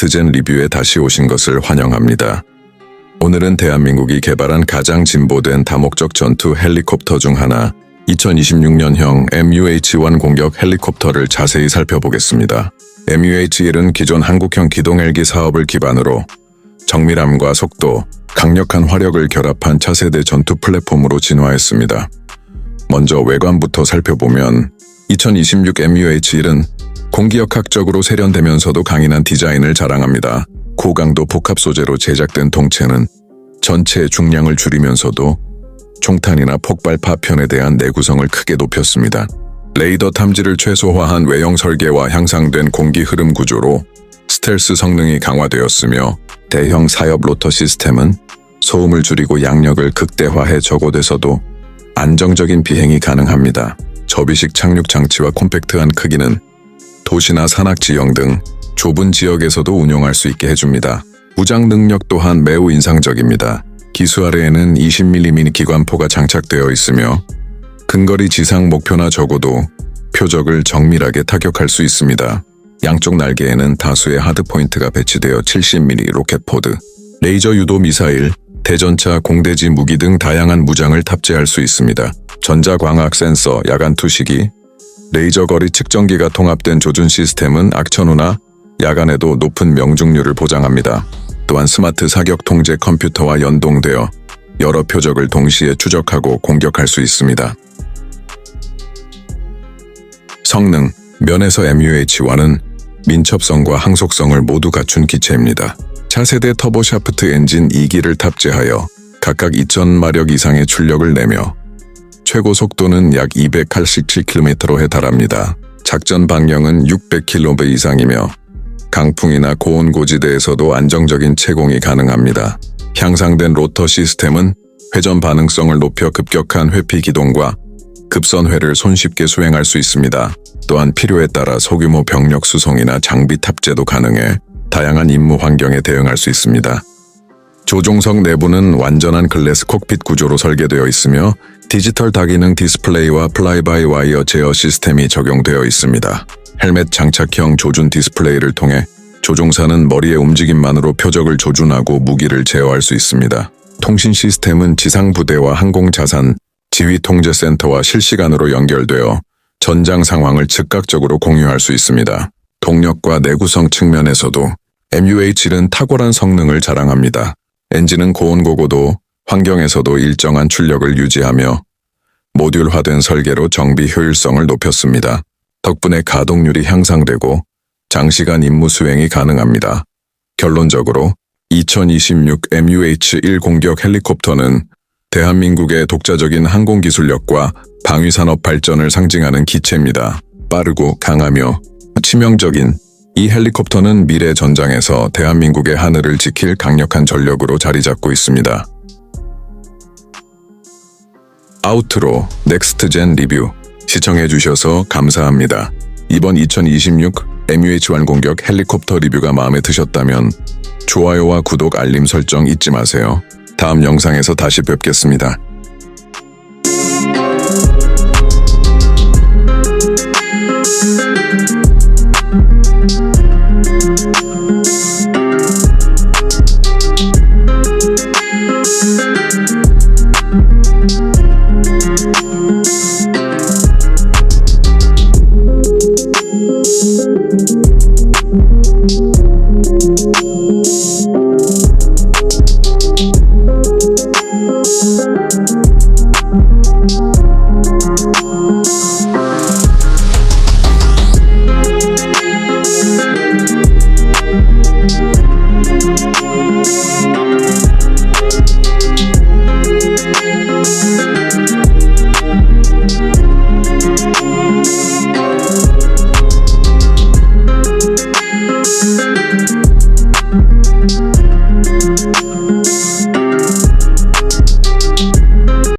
넥스트젠 리뷰에 다시 오신 것을 환영합니다. 오늘은 대한민국이 개발한 가장 진보된 다목적 전투 헬리콥터 중 하나 2026년형 MUH-1 공격 헬리콥터를 자세히 살펴보겠습니다. MUH-1은 기존 한국형 기동 헬기 사업을 기반으로 정밀함과 속도, 강력한 화력을 결합한 차세대 전투 플랫폼으로 진화했습니다. 먼저 외관부터 살펴보면 2026 MUH-1은 공기역학적으로 세련되면서도 강인한 디자인을 자랑합니다. 고강도 복합 소재로 제작된 동체는 전체의 중량을 줄이면서도 총탄이나 폭발 파편에 대한 내구성을 크게 높였습니다. 레이더 탐지를 최소화한 외형 설계와 향상된 공기 흐름 구조로 스텔스 성능이 강화되었으며 대형 사엽 로터 시스템은 소음을 줄이고 양력을 극대화해 저고돼서도 안정적인 비행이 가능합니다. 접이식 착륙 장치와 콤팩트한 크기는 도시나 산악 지형 등 좁은 지역에서도 운용할 수 있게 해줍니다. 무장 능력 또한 매우 인상적입니다. 기수 아래에는 20mm 기관포가 장착되어 있으며 근거리 지상 목표나 적어도 표적을 정밀하게 타격할 수 있습니다. 양쪽 날개에는 다수의 하드포인트가 배치되어 70mm 로켓 포드, 레이저 유도 미사일, 대전차, 공대지 무기 등 다양한 무장을 탑재할 수 있습니다. 전자광학 센서, 야간 투시기, 레이저 거리 측정기가 통합된 조준 시스템은 악천후나 야간에도 높은 명중률을 보장합니다. 또한 스마트 사격 통제 컴퓨터와 연동되어 여러 표적을 동시에 추적하고 공격할 수 있습니다. 성능, 면에서 MUH-1은 민첩성과 항속성을 모두 갖춘 기체입니다. 차세대 터보샤프트 엔진 2기를 탑재하여 각각 2000마력 이상의 출력을 내며 최고 속도는 약 287km에 달합니다. 작전 방향은 600km 이상이며 강풍이나 고온 고지대에서도 안정적인 채공이 가능합니다. 향상된 로터 시스템은 회전 반응성을 높여 급격한 회피 기동과 급선회를 손쉽게 수행할 수 있습니다. 또한 필요에 따라 소규모 병력 수송이나 장비 탑재도 가능해 다양한 임무 환경에 대응할 수 있습니다. 조종석 내부는 완전한 글래스 콕핏 구조로 설계되어 있으며 디지털 다기능 디스플레이와 플라이바이 와이어 제어 시스템이 적용되어 있습니다. 헬멧 장착형 조준 디스플레이를 통해 조종사는 머리의 움직임만으로 표적을 조준하고 무기를 제어할 수 있습니다. 통신 시스템은 지상 부대와 항공 자산, 지휘 통제 센터와 실시간으로 연결되어 전장 상황을 즉각적으로 공유할 수 있습니다. 동력과 내구성 측면에서도 MUH-1은 탁월한 성능을 자랑합니다. 엔진은 고온고고도 환경에서도 일정한 출력을 유지하며 모듈화된 설계로 정비 효율성을 높였습니다. 덕분에 가동률이 향상되고 장시간 임무 수행이 가능합니다. 결론적으로 2026 MUH-1 공격 헬리콥터는 대한민국의 독자적인 항공기술력과 방위산업 발전을 상징하는 기체입니다. 빠르고 강하며 치명적인 이 헬리콥터는 미래 전장에서 대한민국의 하늘을 지킬 강력한 전력으로 자리 잡고 있습니다. 아우트로 넥스트젠 리뷰 시청해 주셔서 감사합니다. 이번 2026 MUH1 공격 헬리콥터 리뷰가 마음에 드셨다면 좋아요와 구독 알림 설정 잊지 마세요. 다음 영상에서 다시 뵙겠습니다.